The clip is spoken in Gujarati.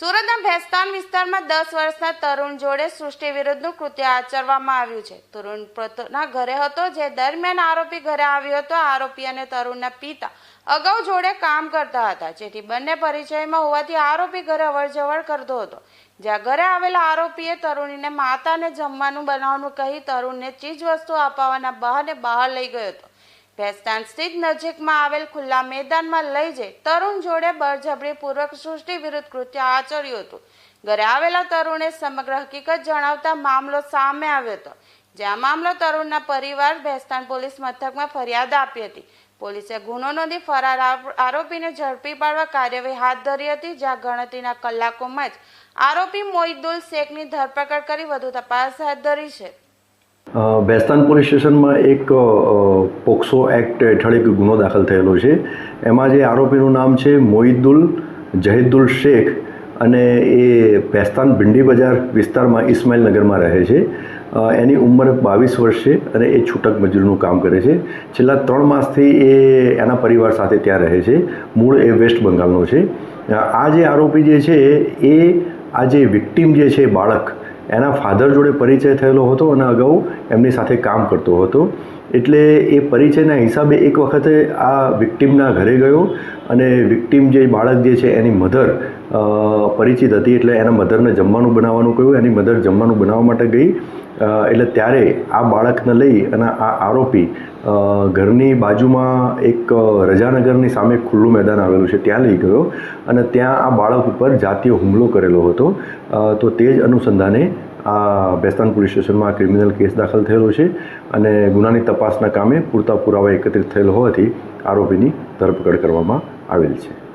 સુરતના ભેસ્તાન વિસ્તારમાં દસ વર્ષના તરુણ જોડે સૃષ્ટિ વિરુદ્ધનું કૃત્ય આચરવામાં આવ્યું છે. તરુણ પોતાના ઘરે હતો, જે દરમિયાન આરોપી ઘરે આવ્યો હતો. આરોપી અને તરુણના પિતા અગાઉ જોડે કામ કરતા હતા, જેથી બંને પરિચયમાં હોવાથી આરોપી ઘરે અવરજવર કરતો હતો. જ્યાં ઘરે આવેલા આરોપીએ તરુણીને માતાને જમવાનું બનાવવાનું કહી તરુણને ચીજ વસ્તુ અપાવવાના બહાને બહાર લઈ ગયો હતો. ભેસ્તાન સ્થિત નજીકમાં આવેલ ખુલ્લા મેદાનમાં લઈ જઈ તરુણ જોડે બળજબરીપૂર્વક સૃષ્ટિ વિરુદ્ધ કૃત્ય આચર્યું હતું. ઘરે આવેલા તરુણે સમગ્ર હકીકત જણાવતા મામલો સામે આવ્યો હતો. જ્યાં મામલો તરુણના પરિવાર ભેસ્તાન પોલીસ મથકમાં ફરિયાદ આપી હતી. પોલીસે ગુનો નોંધી ફરાર આરોપીને ઝડપી પાડવા કાર્યવાહી હાથ ધરી હતી, જ્યાં ગણતરીના કલાકોમાં જ આરોપી મોઇદુલ શેખની ધરપકડ કરી વધુ તપાસ હાથ ધરી છે. બેસ્તાન પોલીસ સ્ટેશનમાં એક પોક્સો એક્ટ હેઠળ એક ગુનો દાખલ થયેલો છે. એમાં જે આરોપીનું નામ છે મોહિદુલ જહીદુલ શેખ અને એ બેસ્તાન ભિંડી બજાર વિસ્તારમાં ઇસ્માઇલ નગરમાં રહે છે. એની ઉંમર બાવીસ વર્ષ છે અને એ છૂટક મજૂરીનું કામ કરે છે. છેલ્લા ત્રણ માસથી એ એના પરિવાર સાથે ત્યાં રહે છે. મૂળ એ વેસ્ટ બંગાળનો છે. આ જે આરોપી જે છે એ આ જે વિક્ટીમ જે છે બાળક એના ફાધર જોડે પરિચય થયેલો હતો અને અગાઉ એમની સાથે કામ કરતો હતો. એટલે એ પરિચયના હિસાબે એક વખતે આ વિક્ટીમના ઘરે ગયો અને વિક્ટીમ જે બાળક જે છે, એની મધર પરિચિત હતી એટલે એના મધરને જમવાનું બનાવવાનું કહ્યું, એની મધર જમવાનું બનાવવા માટે ગઈ. એટલે ત્યારે આ બાળકને લઈ અને આ આરોપી ઘરની બાજુમાં એક રજાનગરની સામે ખુલ્લું મેદાન આવેલું છે, ત્યાં લઈ ગયો. અને ત્યાં આ બાળક ઉપર જાતીય હુમલો કરેલો હતો. તો તે જ અનુસંધાને આ બેસ્તાન પોલીસ સ્ટેશનમાં આ ક્રિમિનલ કેસ દાખલ થયેલો છે અને ગુનાની તપાસના કામે પૂરતા પુરાવા એકત્રિત થયેલ હોવાથી આરોપીની ધરપકડ કરવામાં આવેલ છે.